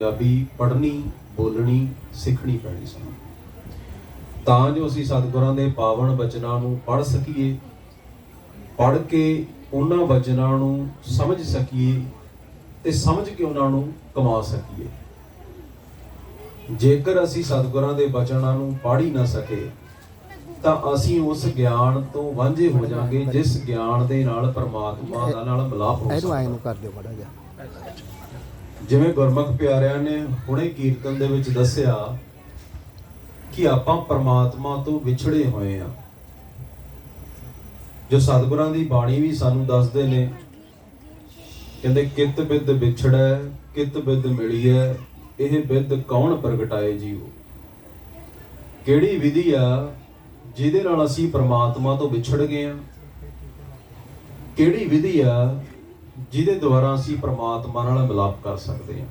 ਪੰਜਾਬੀ ਪੜ੍ਹਨੀ ਬੋਲਣੀ ਸਿੱਖਣੀ ਪੈਣੀ ਸਾਨੂੰ ਤਾਂ ਜੋ ਅਸੀਂ ਸਤਿਗੁਰਾਂ ਦੇ ਪਾਵਨ ਬਚਨਾਂ ਨੂੰ ਪੜ੍ਹ ਸਕੀਏ ਪੜ੍ਹ ਕੇ ਉਹਨਾਂ ਬਚਨਾਂ ਨੂੰ ਸਮਝ ਸਕੀਏ ਤੇ ਸਮਝ ਕੇ ਉਹਨਾਂ ਨੂੰ ਕਮਾ ਸਕੀਏ। ਜੇਕਰ ਅਸੀਂ ਸਤਿਗੁਰਾਂ ਦੇ ਬਚਨਾਂ ਨੂੰ ਪੜ੍ਹ ਹੀ ਨਾ ਸਕੇ ਤਾਂ ਅਸੀਂ ਉਸ ਗਿਆਨ ਤੋਂ ਵਾਂਝੇ ਹੋ ਜਾਾਂਗੇ ਜਿਸ ਗਿਆਨ ਦੇ ਨਾਲ ਪਰਮਾਤਮਾ ਦਾ ਨਾਲ ਮਿਲਾਪ ਹੋ ਇਹਨੂੰ ਐ ਸਕਦਾ ਨੂੰ ਕਰ ਦਿਓ ਬੜਾ ਜਿਹਾ। ਜਿਵੇਂ ਗੁਰਮੁਖ ਪਿਆਰਿਆਂ ਨੇ ਹੁਣੇ ਕੀਰਤਨ ਦੇ ਵਿੱਚ ਦੱਸਿਆ ਕਿ ਆਪਾਂ ਪਰਮਾਤਮਾ ਤੋਂ ਵਿਛੜੇ ਹੋਏ ਆ ਜੋ ਸਤਿਗੁਰਾਂ ਦੀ ਬਾਣੀ ਵੀ ਸਾਨੂੰ ਦੱਸਦੇ ਨੇ, ਕਹਿੰਦੇ ਕਿਤ ਬਿਦ ਵਿਛੜੈ, ਕਿਤ ਬਿਦ ਮਿਲੀਐ, ਇਹ ਬਿਦ ਕੌਣ ਪ੍ਰਗਟਾਏ ਜੀਓ ਕਿਹੜੀ ਵਿਧੀ ਆ ਜਿਹਦੇ ਨਾਲ ਅਸੀਂ ਪਰਮਾਤਮਾ ਤੋਂ ਵਿਛੜ ਗਏ ਆ ਕਿਹੜੀ ਵਿਧੀ ਆ ਜਿਹਦੇ ਦੁਆਰਾ ਅਸੀਂ ਪ੍ਰਮਾਤਮਾ ਨਾਲ ਮਿਲਾਪ ਕਰ ਸਕਦੇ ਹਾਂ।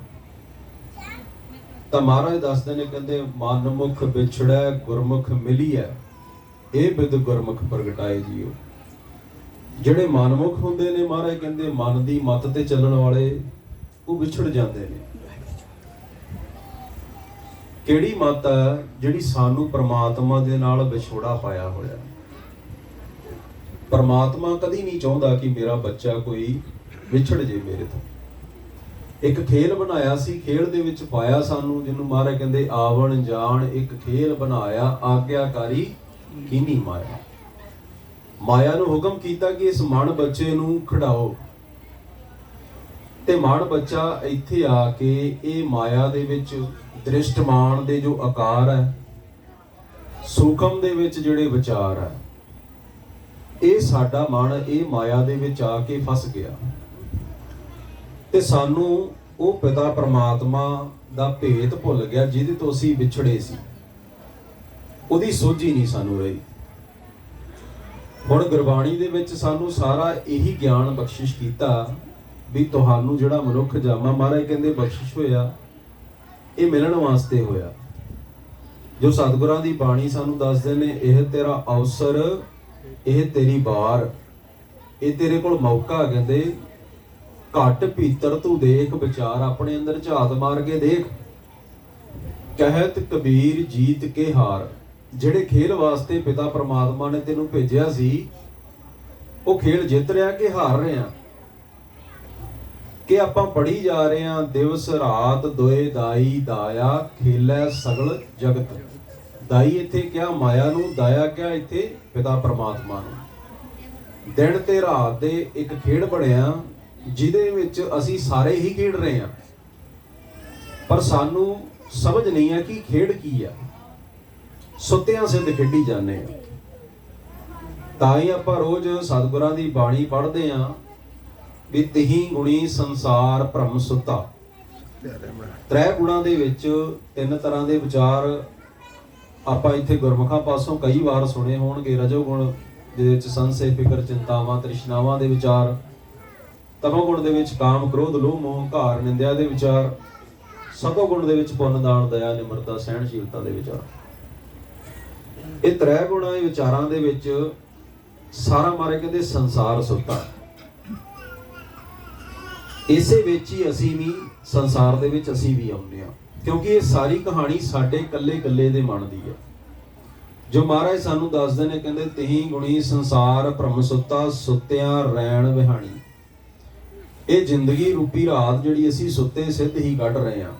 ਤਾਂ ਮਹਾਰਾਜ ਦੱਸਦੇ ਨੇ, ਕਹਿੰਦੇ, ਮਨਮੁਖ ਵਿਛੜੈ, ਗੁਰਮੁਖ ਮਿਲੀਐ। ਇਹ ਬਿਦ ਗੁਰਮੁਖ ਪ੍ਰਗਟਾਏ ਜੀਓ। ਜਿਹੜੇ ਮਨਮੁਖ ਹੁੰਦੇ ਨੇ ਮਹਾਰਾਜ, ਕਹਿੰਦੇ, ਮਨ ਦੀ ਮਤ ਤੇ ਚੱਲਣ ਵਾਲੇ ਉਹ ਵਿਛੜ ਜਾਂਦੇ ਨੇ। ਕਿਹੜੀ ਮਤ ਹੈ ਜਿਹੜੀ ਸਾਨੂੰ ਪ੍ਰਮਾਤਮਾ ਦੇ ਨਾਲ ਵਿਛੋੜਾ ਪਾਇਆ ਹੋਇਆ ਪਰਮਾਤਮਾ ਕਦੀ ਨਹੀਂ ਚਾਹੁੰਦਾ ਕਿ ਮੇਰਾ ਬੱਚਾ ਕੋਈ ਵਿਛੜ ਜੇ ਮੇਰੇ ਤੋਂ। ਇੱਕ ਖੇਲ ਬਣਾਇਆ ਸੀ ਖੇਲ ਦੇ ਵਿੱਚ ਪਾਇਆ ਸਾਨੂੰ, ਜਿਹਨੂੰ ਮਹਾਰਾਜ ਕਹਿੰਦੇ ਆਵਣ ਜਾਣ, ਇੱਕ ਖੇਲ ਬਣਾਇਆ, ਆਗਿਆਕਾਰੀ ਕੀਨੀ ਮਾਇਆ। ਮਾਇਆ ਨੂੰ ਹੁਕਮ ਕੀਤਾ ਕਿ ਇਸ ਮਨ ਬੱਚੇ ਨੂੰ ਖੜਾਓ ਤੇ ਮਨ ਬੱਚਾ ਇੱਥੇ ਆ ਕੇ ਇਹ ਮਾਇਆ ਦੇ ਵਿੱਚ ਦ੍ਰਿਸ਼ਟਮਾਨ ਦੇ ਜੋ ਆਕਾਰ ਹੈ, ਸੂਖਮ ਦੇ ਵਿੱਚ ਜਿਹੜੇ ਵਿਚਾਰ ਹੈ, ਇਹ ਸਾਡਾ ਮਨ ਇਹ ਮਾਇਆ ਦੇ ਵਿੱਚ ਆ ਕੇ ਫਸ ਗਿਆ। ਤੇ ਸਾਨੂੰ ਉਹ ਪਿਤਾ ਪਰਮਾਤਮਾ ਦਾ ਭੇਤ ਭੁੱਲ ਗਿਆ ਜਿਹਦੇ ਤੋਂ ਅਸੀਂ ਵਿਛੜੇ ਸੀ। ਉਹਦੀ ਸੋਝੀ ਨਹੀਂ ਸਾਨੂੰ ਰਹੀ। ਹੁਣ ਗੁਰਬਾਣੀ ਦੇ ਵਿੱਚ ਸਾਨੂੰ ਸਾਰਾ ਇਹੀ ਗਿਆਨ ਬਖਸ਼ਿਸ਼ ਕੀਤਾ ਵੀ ਤੁਹਾਨੂੰ ਜਿਹੜਾ ਮਨੁੱਖ ਜਾਮਾ ਮਹਾਰਾਜ ਕਹਿੰਦੇ ਬਖਸ਼ਿਸ਼ ਹੋਇਆ, ਇਹ ਮਿਲਣ ਵਾਸਤੇ ਹੋਇਆ। ਜੋ ਸਤਿਗੁਰਾਂ ਦੀ ਬਾਣੀ ਸਾਨੂੰ ਦੱਸਦੇ ਨੇ, ਇਹ ਤੇਰਾ ਅਵਸਰ, ਇਹ ਤੇਰੀ ਵਾਰ, ਇਹ ਤੇਰੇ ਕੋਲ ਮੌਕਾ ਕਹਿੰਦੇ ਘਟ ਭੀਤਰ ਤੂੰ ਦੇਖ, ਵਿਚਾਰ ਆਪਣੇ ਅੰਦਰ ਝਾਤ ਮਾਰ ਕੇ ਦੇਖ। ਕਹਿਤ ਕਬੀਰ ਜੀਤ ਕੇ ਹਾਰ, ਜਿਹੜੇ ਖੇਲ ਵਾਸਤੇ ਪਿਤਾ ਪਰਮਾਤਮਾ ਨੇ ਤੈਨੂੰ ਭੇਜਿਆ ਸੀ, ਉਹ ਖੇਲ ਜਿੱਤ ਰਿਹਾ ਕਿ ਹਾਰ ਰਿਹਾ ਕਿ ਆਪਾਂ ਪੜੀ ਜਾ ਰਹੇ ਹਾਂ ਦਿਵਸ ਰਾਤ ਦੋਏ ਦਾਈ ਦਾਇਆ ਖੇਲੇ ਸਗਲ ਜਗਤ। ਦਾਈ ਇੱਥੇ ਕਿਹਾ ਮਾਇਆ ਨੂੰ, ਦਾਇਆ ਕਿਹਾ ਇੱਥੇ? ਪਿਤਾ ਪ੍ਰਮਾਤਮਾ ਨੂੰ। ਦਿਨ ਤੇ ਰਾਤ ਦੇ ਇੱਕ ਖੇਡ ਬਣਿਆ ਜਿਹਦੇ ਵਿੱਚ ਅਸੀਂ ਸਾਰੇ ਹੀ ਖੇਡ ਰਹੇ ਹਾਂ। ਪਰ ਸਾਨੂੰ ਸਮਝ ਨਹੀਂ ਆ ਕਿ ਖੇਡ ਕੀ ਆ। ਸੁੱਤਿਆਂ ਸਿੱਧ ਖੇਡੀ ਜਾਂਦੇ ਆ ਤਾਂ ਹੀ ਆਪਾਂ ਰੋਜ਼ ਸਤਿਗੁਰਾਂ ਦੀ ਬਾਣੀ ਪੜ੍ਹਦੇ ਆ ਵੀ ਤਹੀਂ ਗੁਣੀ ਸੰਸਾਰ ਭ੍ਰਮ ਸੁੱਤਾ। ਤ੍ਰੈ ਗੁਣਾਂ ਦੇ ਵਿੱਚ ਤਿੰਨ ਤਰ੍ਹਾਂ ਦੇ ਵਿਚਾਰ ਆਪਾਂ ਇੱਥੇ ਗੁਰਮੁਖਾਂ ਪਾਸੋਂ ਕਈ ਵਾਰ ਸੁਣੇ ਹੋਣਗੇ। ਰਜੋ ਗੁਣ ਦੇ ਵਿੱਚ ਸੰਸੇ ਫਿਕਰ, ਚਿੰਤਾਵਾਂ, ਤ੍ਰਿਸ਼ਨਾਵਾਂ ਦੇ ਵਿਚਾਰ। ਤਮੋ ਗੁਣ ਦੇ ਵਿੱਚ ਕਾਮ, ਕ੍ਰੋਧ, ਲੋਭ, ਮੋਹ ਹੰਕਾਰ ਨਿੰਦਿਆ ਦੇ ਵਿਚਾਰ ਸਤੋ ਗੁਣ ਦੇ ਵਿੱਚ ਪੁੰਨ, ਦਾਨ, ਦਇਆ, ਨਿਮਰਤਾ, ਸਹਿਣਸ਼ੀਲਤਾ ਦੇ ਵਿਚਾਰ। ਇਹ ਤ੍ਰੈ ਗੁਣਾਂ ਦੇ ਵਿਚਾਰਾਂ ਦੇ ਵਿੱਚ ਸਾਰਾ ਮਾਰੇ ਕਹਿੰਦੇ ਸੰਸਾਰ ਸੁੱਤਾ। ਇਸੇ ਵਿੱਚ ਹੀ ਅਸੀਂ ਵੀ, ਸੰਸਾਰ ਦੇ ਵਿੱਚ ਅਸੀਂ ਵੀ ਆਉਂਦੇ ਆ ਕਿਉਂਕਿ ਇਹ ਸਾਰੀ ਕਹਾਣੀ ਸਾਡੇ ਇਕੱਲੇ-ਇਕੱਲੇ ਦੇ ਮਨ ਦੀ ਹੈ। ਜੋ ਮਹਾਰਾਜ ਸਾਨੂੰ ਦੱਸਦੇ ਨੇ, ਕਹਿੰਦੇ, ਤਹੀਂ ਗੁਣੀ ਸੰਸਾਰ ਭ੍ਰਮ ਸੁੱਤਾ, ਸੁੱਤਿਆਂ ਰਹਿਣ ਵਿਹਾਣੀ। ਇਹ ਜ਼ਿੰਦਗੀ ਰੂਪੀ ਰਾਤ ਜਿਹੜੀ ਅਸੀਂ ਸੁੱਤੇ ਸਿੱਧ ਹੀ ਕੱਢ ਰਹੇ ਹਾਂ।